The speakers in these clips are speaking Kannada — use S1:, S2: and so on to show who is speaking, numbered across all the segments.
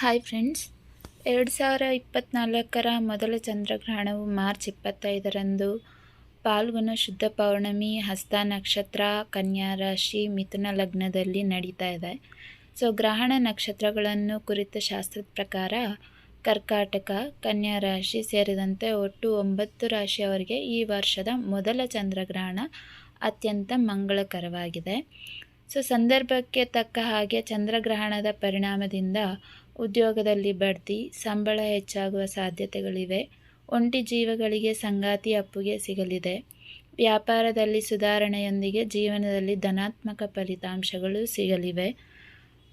S1: ಹಾಯ್ ಫ್ರೆಂಡ್ಸ್ ಎರಡು ಸಾವಿರ ಇಪ್ಪತ್ತ್ನಾಲ್ಕರ ಮೊದಲ ಚಂದ್ರಗ್ರಹಣವು ಮಾರ್ಚ್ ಇಪ್ಪತ್ತೈದರಂದು ಪಾಲ್ಗುಣ ಶುದ್ಧ ಪೌರ್ಣಮಿ, ಹಸ್ತ ನಕ್ಷತ್ರ, ಕನ್ಯಾ ರಾಶಿ, ಮಿಥುನ ಲಗ್ನದಲ್ಲಿ ನಡೀತಾ ಇದೆ. ಸೊ ಗ್ರಹಣ ನಕ್ಷತ್ರಗಳನ್ನು ಕುರಿತ ಶಾಸ್ತ್ರದ ಪ್ರಕಾರ ಕರ್ಕಾಟಕ, ಕನ್ಯಾ ರಾಶಿ ಸೇರಿದಂತೆ ಒಟ್ಟು ಒಂಬತ್ತು ರಾಶಿಯವರಿಗೆ ಈ ವರ್ಷದ ಮೊದಲ ಚಂದ್ರಗ್ರಹಣ ಅತ್ಯಂತ ಮಂಗಳಕರವಾಗಿದೆ. ಸೊ ಸಂದರ್ಭಕ್ಕೆ ತಕ್ಕ ಹಾಗೆ ಚಂದ್ರಗ್ರಹಣದ ಪರಿಣಾಮದಿಂದ ಉದ್ಯೋಗದಲ್ಲಿ ಬಡ್ತಿ, ಸಂಬಳ ಹೆಚ್ಚಾಗುವ ಸಾಧ್ಯತೆಗಳಿವೆ. ಒಂಟಿ ಜೀವಗಳಿಗೆ ಸಂಗಾತಿ ಅಪ್ಪುಗೆ ಸಿಗಲಿದೆ. ವ್ಯಾಪಾರದಲ್ಲಿ ಸುಧಾರಣೆಯೊಂದಿಗೆ ಜೀವನದಲ್ಲಿ ಧನಾತ್ಮಕ ಫಲಿತಾಂಶಗಳು ಸಿಗಲಿವೆ.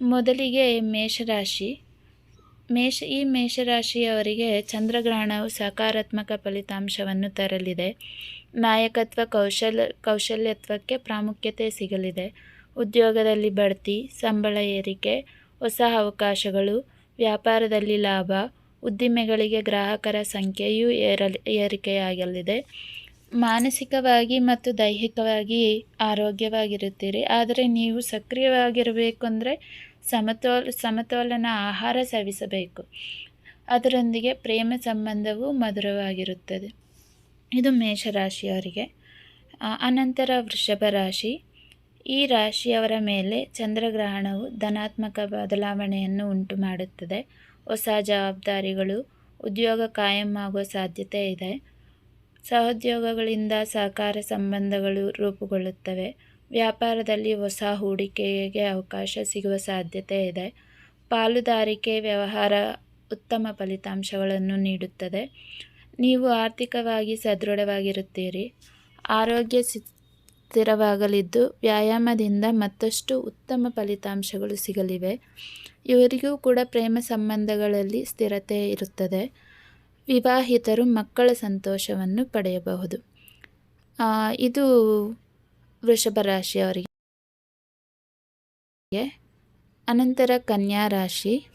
S1: ಮೊದಲಿಗೆ ಮೇಷರಾಶಿ. ಮೇಷ, ಈ ಮೇಷರಾಶಿಯವರಿಗೆ ಚಂದ್ರಗ್ರಹಣವು ಸಕಾರಾತ್ಮಕ ಫಲಿತಾಂಶವನ್ನು ತರಲಿದೆ. ನಾಯಕತ್ವ ಕೌಶಲ ಕೌಶಲ್ಯತ್ವಕ್ಕೆ ಪ್ರಾಮುಖ್ಯತೆ ಸಿಗಲಿದೆ. ಉದ್ಯೋಗದಲ್ಲಿ ಬಡ್ತಿ, ಸಂಬಳ ಏರಿಕೆ, ಹೊಸ ಅವಕಾಶಗಳು ವ್ಯಾಪಾರದಲ್ಲಿ ಲಾಭ, ಉದ್ದಿಮೆಗಳಿಗೆ ಗ್ರಾಹಕರ ಸಂಖ್ಯೆಯೂ ಏರಲಿ, ಏರಿಕೆಯಾಗಲಿದೆ. ಮಾನಸಿಕವಾಗಿ ಮತ್ತು ದೈಹಿಕವಾಗಿ ಆರೋಗ್ಯವಾಗಿರುತ್ತೀರಿ. ಆದರೆ ನೀವು ಸಕ್ರಿಯವಾಗಿರಬೇಕು ಅಂದರೆ ಸಮತೋಲ, ಸಮತೋಲನ ಆಹಾರ ಸೇವಿಸಬೇಕು. ಅದರೊಂದಿಗೆ ಪ್ರೇಮ ಸಂಬಂಧವು ಮಧುರವಾಗಿರುತ್ತದೆ. ಇದು ಮೇಷರಾಶಿಯವರಿಗೆ. ಅನಂತರ ವೃಷಭ ರಾಶಿ. ಈ ರಾಶಿಯವರ ಮೇಲೆ ಚಂದ್ರಗ್ರಹಣವು ಧನಾತ್ಮಕ ಬದಲಾವಣೆಯನ್ನು ಉಂಟು ಮಾಡುತ್ತದೆ ಹೊಸ ಜವಾಬ್ದಾರಿಗಳು, ಉದ್ಯೋಗ ಕಾಯಂ ಆಗುವ ಸಾಧ್ಯತೆ ಇದೆ. ಸಹೋದ್ಯೋಗಗಳಿಂದ ಸಹಕಾರ ಸಂಬಂಧಗಳು ರೂಪುಗೊಳ್ಳುತ್ತವೆ. ವ್ಯಾಪಾರದಲ್ಲಿ ಹೊಸ ಹೂಡಿಕೆಗೆ ಅವಕಾಶ ಸಿಗುವ ಸಾಧ್ಯತೆ ಇದೆ. ಪಾಲುದಾರಿಕೆ ವ್ಯವಹಾರ ಉತ್ತಮ ಫಲಿತಾಂಶಗಳನ್ನು ನೀಡುತ್ತದೆ. ನೀವು ಆರ್ಥಿಕವಾಗಿ ಸದೃಢವಾಗಿರುತ್ತೀರಿ. ಆರೋಗ್ಯ ಸ್ಥಿರವಾಗಲಿದ್ದು ವ್ಯಾಯಾಮದಿಂದ ಮತ್ತಷ್ಟು ಉತ್ತಮ ಫಲಿತಾಂಶಗಳು ಸಿಗಲಿವೆ. ಇವರಿಗೂ ಕೂಡ ಪ್ರೇಮ ಸಂಬಂಧಗಳಲ್ಲಿ ಸ್ಥಿರತೆ ಇರುತ್ತದೆ. ವಿವಾಹಿತರು ಮಕ್ಕಳ ಸಂತೋಷವನ್ನು ಪಡೆಯಬಹುದು. ಇದು ವೃಷಭ ರಾಶಿಯವರಿಗೆ. ಅನಂತರ ಕನ್ಯಾ ರಾಶಿ.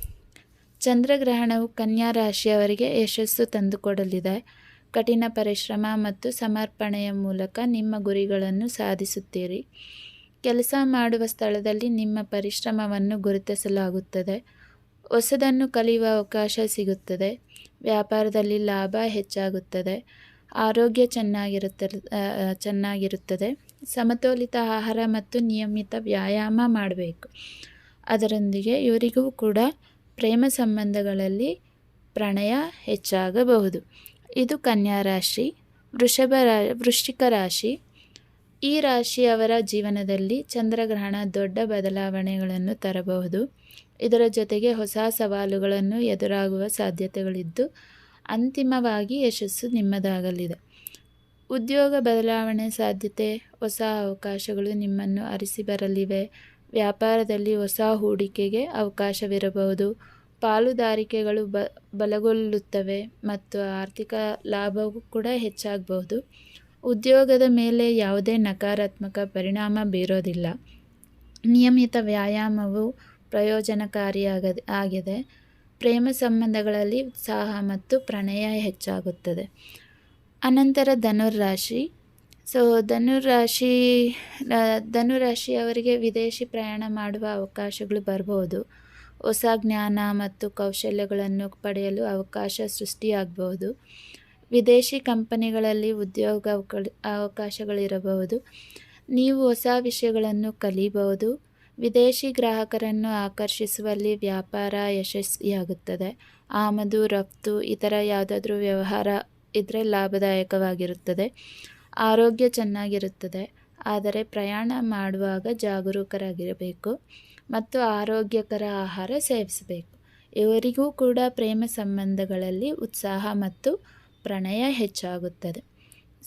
S1: ಚಂದ್ರಗ್ರಹಣವು ಕನ್ಯಾ ರಾಶಿಯವರಿಗೆ ಯಶಸ್ಸು ತಂದುಕೊಡಲಿದೆ. ಕಠಿಣ ಪರಿಶ್ರಮ ಮತ್ತು ಸಮರ್ಪಣೆಯ ಮೂಲಕ ನಿಮ್ಮ ಗುರಿಗಳನ್ನು ಸಾಧಿಸುತ್ತೀರಿ. ಕೆಲಸ ಮಾಡುವ ಸ್ಥಳದಲ್ಲಿ ನಿಮ್ಮ ಪರಿಶ್ರಮವನ್ನು ಗುರುತಿಸಲಾಗುತ್ತದೆ. ಹೊಸದನ್ನು ಕಲಿಯುವ ಅವಕಾಶ ಸಿಗುತ್ತದೆ. ವ್ಯಾಪಾರದಲ್ಲಿ ಲಾಭ ಹೆಚ್ಚಾಗುತ್ತದೆ. ಆರೋಗ್ಯ ಚೆನ್ನಾಗಿರುತ್ತದೆ ಚೆನ್ನಾಗಿರುತ್ತದೆ. ಸಮತೋಲಿತ ಆಹಾರ ಮತ್ತು ನಿಯಮಿತ ವ್ಯಾಯಾಮ ಮಾಡಬೇಕು. ಅದರೊಂದಿಗೆ ಇವರಿಗೂ ಕೂಡ ಪ್ರೇಮ ಸಂಬಂಧಗಳಲ್ಲಿ ಪ್ರಣಯ ಹೆಚ್ಚಾಗಬಹುದು. ಇದು ಕನ್ಯಾ ರಾಶಿ, ವೃಷಭ ರಾ, ವೃಶ್ಚಿಕ ರಾಶಿ. ಈ ರಾಶಿಯವರ ಜೀವನದಲ್ಲಿ ಚಂದ್ರಗ್ರಹಣ ದೊಡ್ಡ ಬದಲಾವಣೆಗಳನ್ನು ತರಬಹುದು. ಇದರ ಜೊತೆಗೆ ಹೊಸ ಸವಾಲುಗಳನ್ನು ಎದುರಾಗುವ ಸಾಧ್ಯತೆಗಳಿದ್ದು, ಅಂತಿಮವಾಗಿ ಯಶಸ್ಸು ನಿಮ್ಮದಾಗಲಿದೆ. ಉದ್ಯೋಗ ಬದಲಾವಣೆ ಸಾಧ್ಯತೆ, ಹೊಸ ಅವಕಾಶಗಳು ನಿಮ್ಮನ್ನು ಅರಿಸಿ ಬರಲಿವೆ. ವ್ಯಾಪಾರದಲ್ಲಿ ಹೊಸ ಹೂಡಿಕೆಗೆ ಅವಕಾಶವಿರಬಹುದು. ಪಾಲುದಾರಿಕೆಗಳು ಬ, ಬಲಗೊಳ್ಳುತ್ತವೆ ಮತ್ತು ಆರ್ಥಿಕ ಲಾಭವೂ ಕೂಡ ಹೆಚ್ಚಾಗಬಹುದು. ಉದ್ಯೋಗದ ಮೇಲೆ ಯಾವುದೇ ನಕಾರಾತ್ಮಕ ಪರಿಣಾಮ ಬೀರೋದಿಲ್ಲ. ನಿಯಮಿತ ವ್ಯಾಯಾಮವು ಪ್ರಯೋಜನಕಾರಿಯಾಗ ಆಗಿದೆ. ಪ್ರೇಮ ಸಂಬಂಧಗಳಲ್ಲಿ ಉತ್ಸಾಹ ಮತ್ತು ಪ್ರಣಯ ಹೆಚ್ಚಾಗುತ್ತದೆ. ಅನಂತರ ಧನುರ್ರಾಶಿ. ಸೊ ಧನುರಾಶಿ ಧನುರಾಶಿಯವರಿಗೆ ವಿದೇಶಿ ಪ್ರಯಾಣ ಮಾಡುವ ಅವಕಾಶಗಳು ಬರ್ಬೋದು. ಹೊಸ ಜ್ಞಾನ ಮತ್ತು ಕೌಶಲ್ಯಗಳನ್ನು ಪಡೆಯಲು ಅವಕಾಶ ಸೃಷ್ಟಿಯಾಗಬಹುದು. ವಿದೇಶಿ ಕಂಪನಿಗಳಲ್ಲಿ ಉದ್ಯೋಗ ಅವಕಾಶಗಳಿರಬಹುದು. ನೀವು ಹೊಸ ವಿಷಯಗಳನ್ನು ಕಲಿಬಹುದು. ವಿದೇಶಿ ಗ್ರಾಹಕರನ್ನು ಆಕರ್ಷಿಸುವಲ್ಲಿ ವ್ಯಾಪಾರ ಯಶಸ್ವಿಯಾಗುತ್ತದೆ. ಆಮದು, ರಫ್ತು, ಇತರ ಯಾವುದಾದ್ರೂ ವ್ಯವಹಾರ ಇದ್ದರೆ ಲಾಭದಾಯಕವಾಗಿರುತ್ತದೆ. ಆರೋಗ್ಯ ಚೆನ್ನಾಗಿರುತ್ತದೆ. ಆದರೆ ಪ್ರಯಾಣ ಮಾಡುವಾಗ ಜಾಗರೂಕರಾಗಿರಬೇಕು ಮತ್ತು ಆರೋಗ್ಯಕರ ಆಹಾರ ಸೇವಿಸಬೇಕು. ಇವರಿಗೂ ಕೂಡ ಪ್ರೇಮ ಸಂಬಂಧಗಳಲ್ಲಿ ಉತ್ಸಾಹ ಮತ್ತು ಪ್ರಣಯ ಹೆಚ್ಚಾಗುತ್ತದೆ.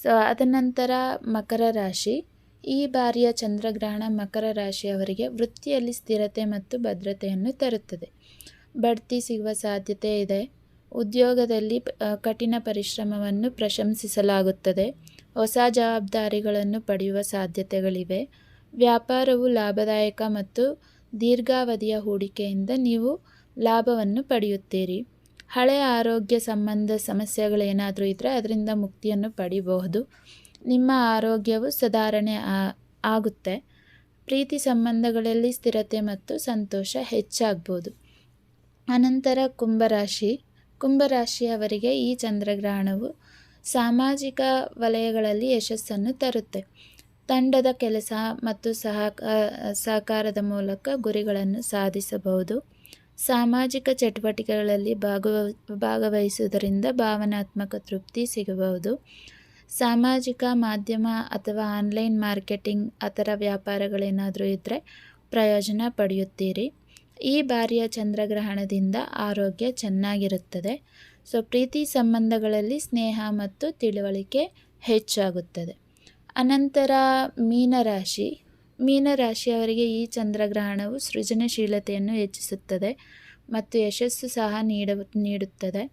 S1: ಸೊ ಅದನಂತರ ಮಕರ ರಾಶಿ. ಈ ಬಾರಿಯ ಚಂದ್ರಗ್ರಹಣ ಮಕರ ರಾಶಿಯವರಿಗೆ ವೃತ್ತಿಯಲ್ಲಿ ಸ್ಥಿರತೆ ಮತ್ತು ಭದ್ರತೆಯನ್ನು ತರುತ್ತದೆ. ಬಡ್ತಿ ಸಿಗುವ ಸಾಧ್ಯತೆ ಇದೆ. ಉದ್ಯೋಗದಲ್ಲಿ ಕಠಿಣ ಪರಿಶ್ರಮವನ್ನು ಪ್ರಶಂಸಿಸಲಾಗುತ್ತದೆ. ಹೊಸ ಜವಾಬ್ದಾರಿಗಳನ್ನು ಪಡೆಯುವ ಸಾಧ್ಯತೆಗಳಿವೆ. ವ್ಯಾಪಾರವು ಲಾಭದಾಯಕ ಮತ್ತು ದೀರ್ಘಾವಧಿಯ ಹೂಡಿಕೆಯಿಂದ ನೀವು ಲಾಭವನ್ನು ಪಡೆಯುತ್ತೀರಿ. ಹಳೆಯ ಆರೋಗ್ಯ ಸಂಬಂಧ ಸಮಸ್ಯೆಗಳೇನಾದರೂ ಇದ್ದರೆ ಅದರಿಂದ ಮುಕ್ತಿಯನ್ನು ಪಡಿಬಹುದು. ನಿಮ್ಮ ಆರೋಗ್ಯವು ಸುಧಾರಣೆ ಆಗುತ್ತೆ. ಪ್ರೀತಿ ಸಂಬಂಧಗಳಲ್ಲಿ ಸ್ಥಿರತೆ ಮತ್ತು ಸಂತೋಷ ಹೆಚ್ಚಾಗ್ಬೋದು. ಅನಂತರ ಕುಂಭರಾಶಿ. ಕುಂಭರಾಶಿಯವರಿಗೆ ಈ ಚಂದ್ರಗ್ರಹಣವು ಸಾಮಾಜಿಕ ವಲಯಗಳಲ್ಲಿ ಯಶಸ್ಸನ್ನು ತರುತ್ತೆ. ತಂಡದ ಕೆಲಸ ಮತ್ತು ಸಹಕ, ಸಹಕಾರದ ಮೂಲಕ ಗುರಿಗಳನ್ನು ಸಾಧಿಸಬಹುದು. ಸಾಮಾಜಿಕ ಚಟುವಟಿಕೆಗಳಲ್ಲಿ ಭಾಗವ, ಭಾಗವಹಿಸುವುದರಿಂದ ಭಾವನಾತ್ಮಕ ತೃಪ್ತಿ ಸಿಗಬಹುದು. ಸಾಮಾಜಿಕ ಮಾಧ್ಯಮ ಅಥವಾ ಆನ್ಲೈನ್ ಮಾರ್ಕೆಟಿಂಗ್ ಆ ಥರ ವ್ಯಾಪಾರಗಳೇನಾದರೂ ಇದ್ದರೆ ಪ್ರಯೋಜನ ಪಡೆಯುತ್ತೀರಿ. ಈ ಬಾರಿಯ ಚಂದ್ರಗ್ರಹಣದಿಂದ ಆರೋಗ್ಯ ಚೆನ್ನಾಗಿರುತ್ತದೆ. ಸೊ, ಪ್ರೀತಿ ಸಂಬಂಧಗಳಲ್ಲಿ ಸ್ನೇಹ ಮತ್ತು ತಿಳುವಳಿಕೆ ಹೆಚ್ಚಾಗುತ್ತದೆ. ಅನಂತರ ಮೀನರಾಶಿ. ಮೀನರಾಶಿಯವರಿಗೆ ಈ ಚಂದ್ರಗ್ರಹಣವು ಸೃಜನಶೀಲತೆಯನ್ನು ಹೆಚ್ಚಿಸುತ್ತದೆ ಮತ್ತು ಯಶಸ್ಸು ಸಹ ನೀಡ, ನೀಡುತ್ತದೆ.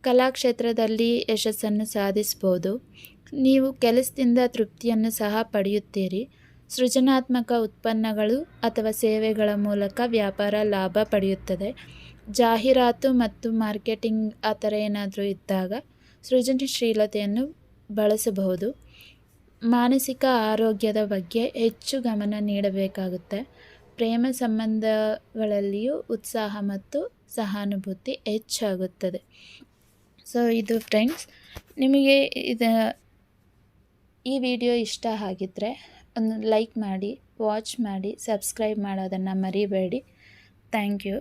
S1: ಕಲಾಕ್ಷೇತ್ರದಲ್ಲಿ ಯಶಸ್ಸನ್ನು ಸಾಧಿಸ್ಬೋದು. ನೀವು ಕೆಲಸದಿಂದ ತೃಪ್ತಿಯನ್ನು ಸಹ ಪಡೆಯುತ್ತೀರಿ. ಸೃಜನಾತ್ಮಕ ಉತ್ಪನ್ನಗಳು ಅಥವಾ ಸೇವೆಗಳ ಮೂಲಕ ವ್ಯಾಪಾರ ಲಾಭ ಪಡೆಯುತ್ತದೆ. ಜಾಹೀರಾತು ಮತ್ತು ಮಾರ್ಕೆಟಿಂಗ್ ಆ ಥರ ಏನಾದರೂ ಇದ್ದಾಗ ಸೃಜನಶೀಲತೆಯನ್ನು ಬಳಸಬಹುದು. ಮಾನಸಿಕ ಆರೋಗ್ಯದ ಬಗ್ಗೆ ಹೆಚ್ಚು ಗಮನ ನೀಡಬೇಕಾಗುತ್ತೆ. ಪ್ರೇಮ ಸಂಬಂಧಗಳಲ್ಲಿಯೂ ಉತ್ಸಾಹ ಮತ್ತು ಸಹಾನುಭೂತಿ ಹೆಚ್ಚಾಗುತ್ತದೆ. ಸೊ ಇದು ಫ್ರೆಂಡ್ಸ್ ನಿಮಗೆ ಇದು ಈ ವಿಡಿಯೋ ಇಷ್ಟ ಆಗಿದ್ದರೆ ಲೈಕ್ ಮಾಡಿ ವಾಚ್ ಮಾಡಿ ಸಬ್ಸ್ಕ್ರೈಬ್ ಮಾಡೋದನ್ನು ಮರಿಬೇಡಿ. Thank you.